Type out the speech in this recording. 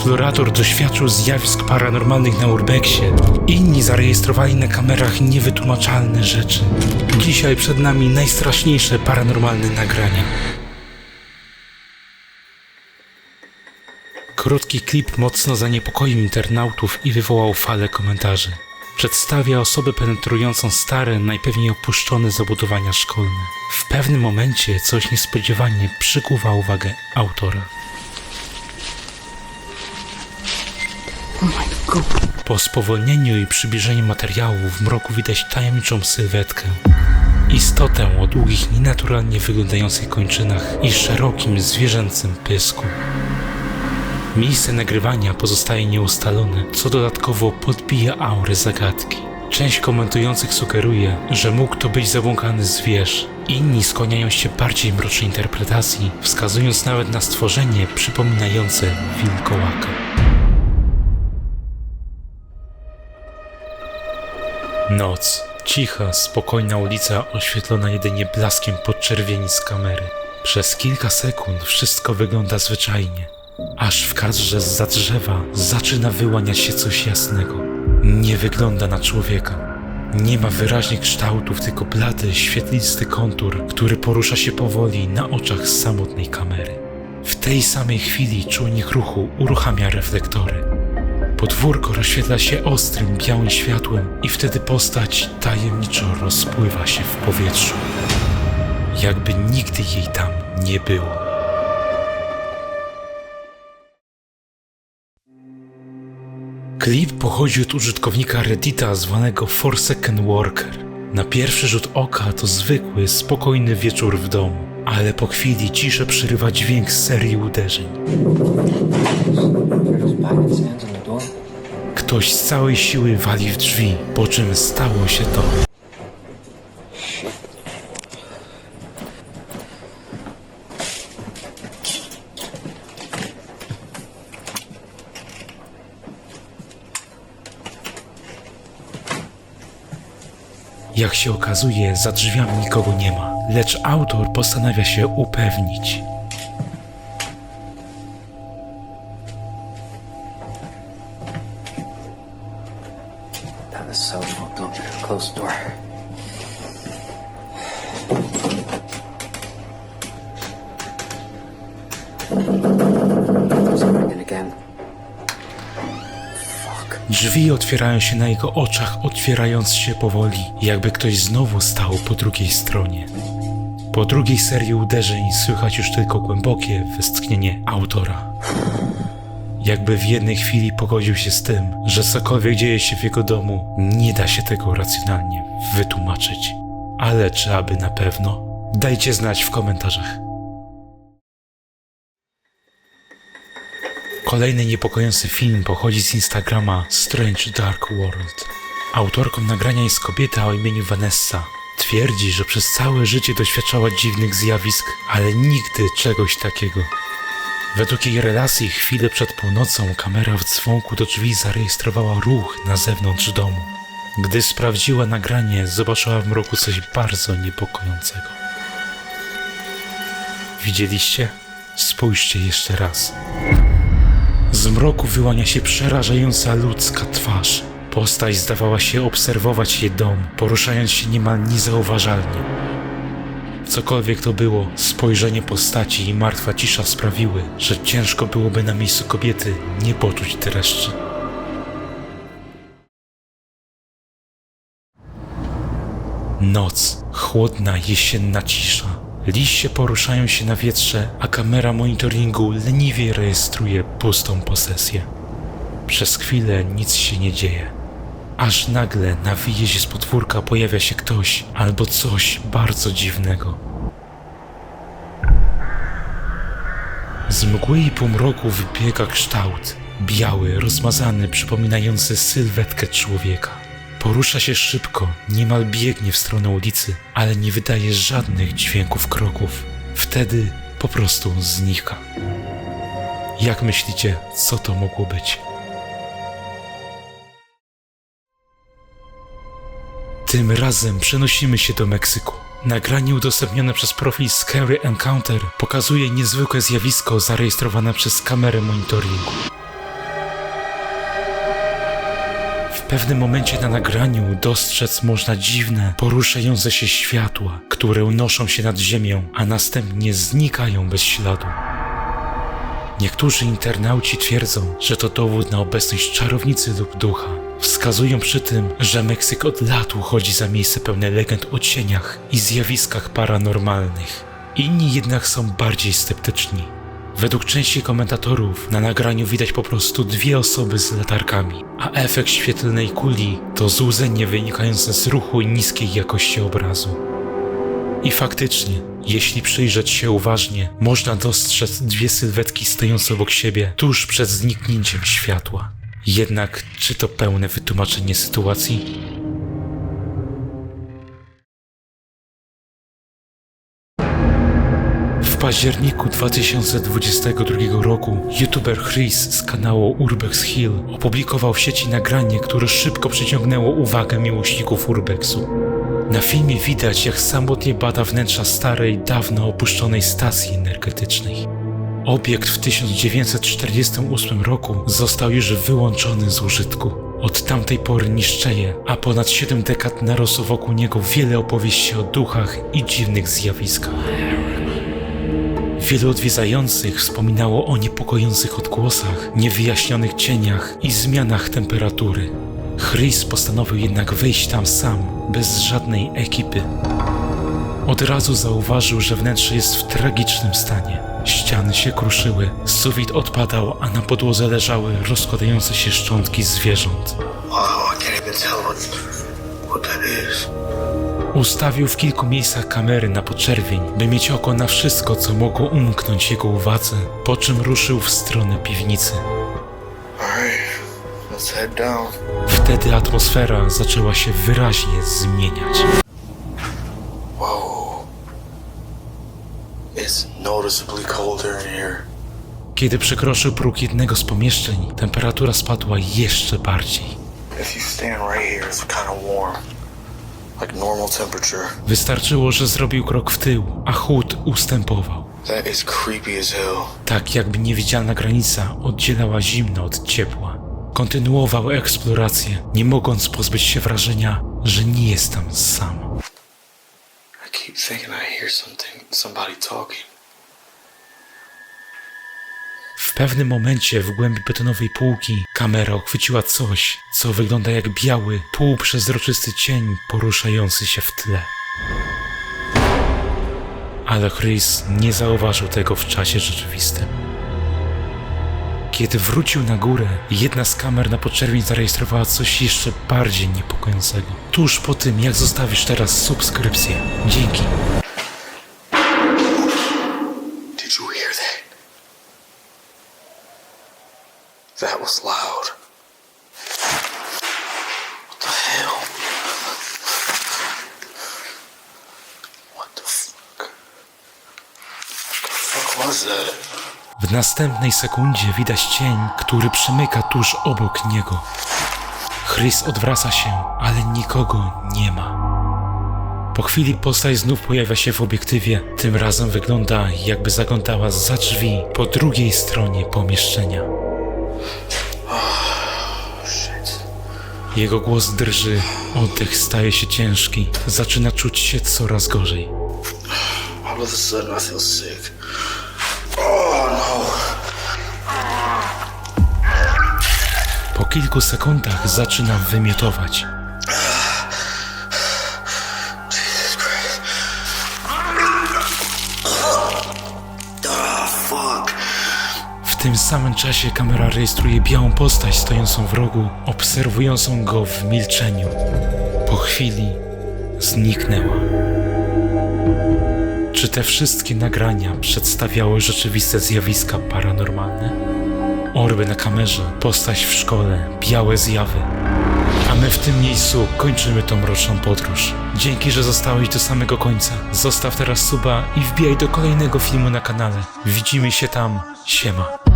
eksplorator doświadczył zjawisk paranormalnych na Urbexie. Inni zarejestrowali na kamerach niewytłumaczalne rzeczy. Dzisiaj przed nami najstraszniejsze paranormalne nagrania. Krótki klip mocno zaniepokoił internautów i wywołał falę komentarzy. Przedstawia osobę penetrującą stare, najpewniej opuszczone zabudowania szkolne. W pewnym momencie coś niespodziewanie przykuwa uwagę autora. Po spowolnieniu i przybliżeniu materiału w mroku widać tajemniczą sylwetkę. Istotę o długich, nienaturalnie wyglądających kończynach i szerokim, zwierzęcym pysku. Miejsce nagrywania pozostaje nieustalone, co dodatkowo podbija aurę zagadki. Część komentujących sugeruje, że mógł to być zabłąkany zwierz. Inni skłaniają się bardziej mrocznej interpretacji, wskazując nawet na stworzenie przypominające wilkołaka. Noc. Cicha, spokojna ulica oświetlona jedynie blaskiem podczerwieni z kamery. Przez kilka sekund wszystko wygląda zwyczajnie, aż w kadrze za drzewa zaczyna wyłaniać się coś jasnego. Nie wygląda na człowieka. Nie ma wyraźnych kształtów, tylko blady, świetlisty kontur, który porusza się powoli na oczach samotnej kamery. W tej samej chwili czujnik ruchu uruchamia reflektory. Podwórko rozświetla się ostrym, białym światłem i wtedy postać tajemniczo rozpływa się w powietrzu. Jakby nigdy jej tam nie było. Klip pochodzi od użytkownika Reddita zwanego Forsaken Worker. Na pierwszy rzut oka to zwykły, spokojny wieczór w domu, ale po chwili ciszę przerywa dźwięk serii uderzeń. Ktoś z całej siły wali w drzwi, po czym stało się to. Jak się okazuje, za drzwiami nikogo nie ma, lecz autor postanawia się upewnić. Close door. Drzwi otwierają się na jego oczach, otwierając się powoli, jakby ktoś znowu stał po drugiej stronie. Po drugiej serii uderzeń słychać już tylko głębokie westchnienie autora. Jakby w jednej chwili pogodził się z tym, że cokolwiek dzieje się w jego domu, nie da się tego racjonalnie wytłumaczyć. Ale czy aby na pewno? Dajcie znać w komentarzach. Kolejny niepokojący film pochodzi z Instagrama Strange Dark World. Autorką nagrania jest kobieta o imieniu Vanessa. Twierdzi, że przez całe życie doświadczała dziwnych zjawisk, ale nigdy czegoś takiego. Według jej relacji chwilę przed północą kamera w dzwonku do drzwi zarejestrowała ruch na zewnątrz domu. Gdy sprawdziła nagranie, zobaczyła w mroku coś bardzo niepokojącego. Widzieliście? Spójrzcie jeszcze raz. Z mroku wyłania się przerażająca ludzka twarz. Postać zdawała się obserwować jej dom, poruszając się niemal niezauważalnie. Cokolwiek to było, spojrzenie postaci i martwa cisza sprawiły, że ciężko byłoby na miejscu kobiety nie poczuć dreszczy. Noc, chłodna jesienna cisza. Liście poruszają się na wietrze, a kamera monitoringu leniwie rejestruje pustą posesję. Przez chwilę nic się nie dzieje. Aż nagle na wyjeździe z podwórka pojawia się ktoś albo coś bardzo dziwnego. Z mgły i półmroku wybiega kształt. Biały, rozmazany, przypominający sylwetkę człowieka. Porusza się szybko, niemal biegnie w stronę ulicy, ale nie wydaje żadnych dźwięków kroków. Wtedy po prostu znika. Jak myślicie, co to mogło być? Tym razem przenosimy się do Meksyku. Nagranie udostępnione przez profil Scary Encounter pokazuje niezwykłe zjawisko zarejestrowane przez kamerę monitoringu. W pewnym momencie na nagraniu dostrzec można dziwne, poruszające się światła, które unoszą się nad ziemią, a następnie znikają bez śladu. Niektórzy internauci twierdzą, że to dowód na obecność czarownicy lub ducha, Wskazują przy tym, że Meksyk od lat uchodzi za miejsce pełne legend o cieniach i zjawiskach paranormalnych. Inni jednak są bardziej sceptyczni. Według części komentatorów na nagraniu widać po prostu dwie osoby z latarkami, a efekt świetlnej kuli to złudzenie wynikające z ruchu i niskiej jakości obrazu. I faktycznie, jeśli przyjrzeć się uważnie, można dostrzec dwie sylwetki stojące obok siebie tuż przed zniknięciem światła. Jednak, czy to pełne wytłumaczenie sytuacji? W październiku 2022 roku youtuber Chris z kanału Urbex Hill opublikował w sieci nagranie, które szybko przyciągnęło uwagę miłośników Urbexu. Na filmie widać, jak samotnie bada wnętrza starej, dawno opuszczonej stacji energetycznej. Obiekt w 1948 roku został już wyłączony z użytku. Od tamtej pory niszczeje, a ponad 7 dekad narosło wokół niego wiele opowieści o duchach i dziwnych zjawiskach. Wielu odwiedzających wspominało o niepokojących odgłosach, niewyjaśnionych cieniach i zmianach temperatury. Chris postanowił jednak wejść tam sam, bez żadnej ekipy. Od razu zauważył, że wnętrze jest w tragicznym stanie. Ściany się kruszyły, sufit odpadał, a na podłodze leżały rozkładające się szczątki zwierząt. Ustawił w kilku miejscach kamery na podczerwień, by mieć oko na wszystko, co mogło umknąć jego uwadze, po czym ruszył w stronę piwnicy. Wtedy atmosfera zaczęła się wyraźnie zmieniać. Kiedy przekroczył próg jednego z pomieszczeń, temperatura spadła jeszcze bardziej. Wystarczyło, że zrobił krok w tył, a chłód ustępował. That is creepy as hell. Tak jakby niewidzialna granica oddzielała zimno od ciepła. Kontynuował eksplorację, nie mogąc pozbyć się wrażenia, że nie jest tam sam. I keep thinking I hear something, somebody talking. W pewnym momencie w głębi betonowej półki kamera uchwyciła coś, co wygląda jak biały, półprzezroczysty cień poruszający się w tle. Ale Chris nie zauważył tego w czasie rzeczywistym. Kiedy wrócił na górę, jedna z kamer na podczerwień zarejestrowała coś jeszcze bardziej niepokojącego. Tuż po tym, jak zostawisz teraz subskrypcję. Dzięki. Did you hear that? That was loud. What the hell? What the fuck? What was that? W następnej sekundzie widać cień, który przemyka tuż obok niego. Chris odwraca się, ale nikogo nie ma. Po chwili postać znów pojawia się w obiektywie. Tym razem wygląda, jakby zaglądała za drzwi po drugiej stronie pomieszczenia. Jego głos drży, oddech staje się ciężki, zaczyna czuć się coraz gorzej. All of a sudden I feel sick. Oh no. Po kilku sekundach zaczyna wymiotować. Tym samym czasie kamera rejestruje białą postać stojącą w rogu, obserwującą go w milczeniu. Po chwili zniknęła. Czy te wszystkie nagrania przedstawiały rzeczywiste zjawiska paranormalne? Orby na kamerze, postać w szkole, białe zjawy. A my w tym miejscu kończymy tą mroczną podróż. Dzięki, że zostałeś do samego końca. Zostaw teraz suba i wbijaj do kolejnego filmu na kanale. Widzimy się tam. Siema.